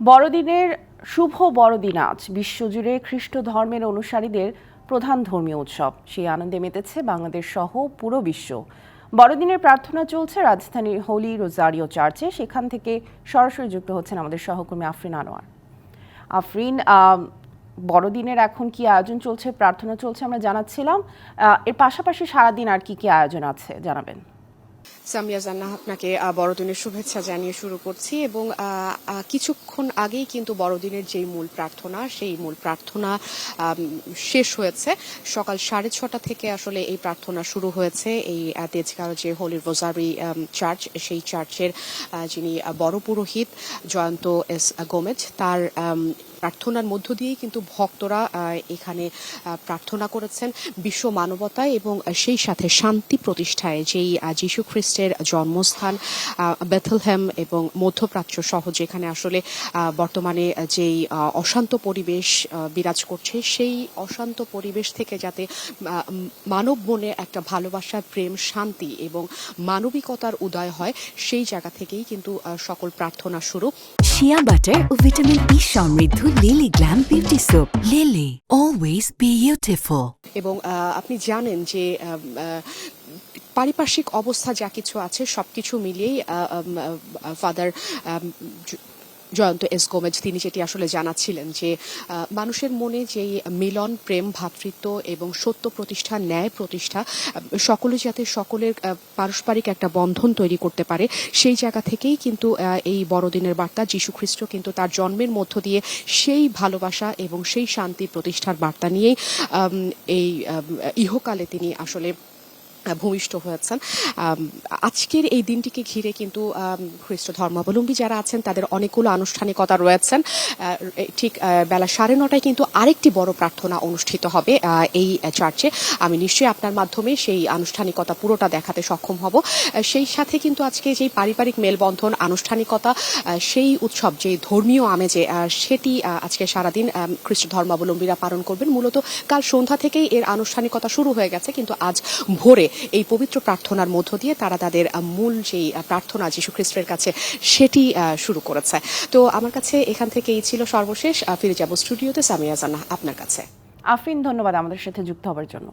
বড়দিনের শুভ বড়দিন আজ। বিশ্বজুড়ে খ্রিস্ট ধর্মের অনুসারীদের প্রধান ধর্মীয় উৎসব। সেই আনন্দে মেতেছে বাংলাদেশ সহ পুরো বিশ্ব। বড়দিনের প্রার্থনা চলছে রাজধানীর হোলি রোজারিও চার্চে। সেখান থেকে সরাসরি যুক্ত হচ্ছেন আমাদের সহকর্মী আফরিন আনোয়ার। আফরিন বড়দিনের এখন কি আয়োজন চলছে, প্রার্থনা চলছে আমরা জানাচ্ছিলাম। এর পাশাপাশি সারাদিন আর কি কি আয়োজন আছে জানাবেন? সামিয়া জান্না আপনাকে বড়দিনের শুভেচ্ছা জানিয়ে শুরু করছি এবং কিছুক্ষণ আগেই কিন্তু বড়দিনের যেই মূল প্রার্থনা, সেই মূল প্রার্থনা শেষ হয়েছে। সকাল সাড়ে ছটা থেকে আসলে এই প্রার্থনা শুরু হয়েছে। এই তেজগাঁও যে হোলি রোজারি চার্চ, সেই চার্চের যিনি বড় পুরোহিত জয়ন্ত এস, গোমেজ, তার প্রার্থনার মধ্য দিয়েই কিন্তু ভক্তরা এখানে প্রার্থনা করেছেন বিশ্ব মানবতায় এবং সেই সাথে শান্তি প্রতিষ্ঠায় যেই যীশু খ্রিস্টের জন্মস্থান আহ, বেথলহেম এবং মধ্যপ্রাচ্য সহ যেখানে আসলে বর্তমানে যেই অশান্ত পরিবেশ বিরাজ করছে সেই অশান্ত পরিবেশ থেকে যাতে মানব মনে একটা ভালোবাসা প্রেম শান্তি এবং মানবিকতার উদয় হয় সেই জায়গা থেকেই কিন্তু সকল প্রার্থনা শুরু। শিয়া বাটার ও ভিটামিন ই সমৃদ্ধ Lily glam beauty soap Lily always beautiful এবং আপনি জানেন যে পারিপার্শ্বিক অবস্থা যা কিছু আছে সবকিছু মিলিয়েই ফাদার জয়ন্ত এস গোমেজ, তিনি যেটি আসলে জানাচ্ছিলেন যে মানুষের মনে যে মিলন, প্রেম ভ্রাতৃত্ব এবং সত্য প্রতিষ্ঠা, ন্যায় প্রতিষ্ঠা সকলে যাতে সকলের পারস্পরিক একটা বন্ধন তৈরি করতে পারে, সেই জায়গা থেকেই কিন্তু এই বড়দিনের বার্তা, যীশু খ্রিস্ট কিন্তু তার জন্মের মধ্য দিয়ে সেই ভালোবাসা এবং সেই শান্তি প্রতিষ্ঠার বার্তা নিয়েই এই ইহকালে তিনি আসলে ভূমিষ্ঠ হয়েছেন। আজকের এই দিনটিকে ঘিরে কিন্তু খ্রিস্ট ধর্মাবলম্বী যারা আছেন, তাদের অনেকগুলো আনুষ্ঠানিকতা রয়েছেন। ঠিক বেলা সাড়ে নটায় কিন্তু আরেকটি বড় প্রার্থনা অনুষ্ঠিত হবে এই চার্চে। আমি নিশ্চয়ই আপনার মাধ্যমে সেই আনুষ্ঠানিকতা পুরোটা দেখাতে সক্ষম হব। সেই সাথে কিন্তু আজকে যেই পারিবারিক মেলবন্ধন, আনুষ্ঠানিকতা সেই উৎসব যে ধর্মীয় আমেজে সেটি আজকে সারাদিন খ্রিস্ট ধর্মাবলম্বীরা পালন করবেন। মূলত কাল সন্ধ্যা থেকেই এর আনুষ্ঠানিকতা শুরু হয়ে গেছে, কিন্তু আজ ভোরে এই পবিত্র প্রার্থনার মধ্য দিয়ে তারা তাদের মূল যেই প্রার্থনা যীশু খ্রিস্টের কাছে, সেটি শুরু করেছে। তো আমার কাছে এখান থেকে এই ছিল সর্বশেষ। ফিরে যাব স্টুডিওতে। সামিয়া জানা আপনার কাছে। আফিন ধন্যবাদ আমাদের সাথে যুক্ত হওয়ার জন্য।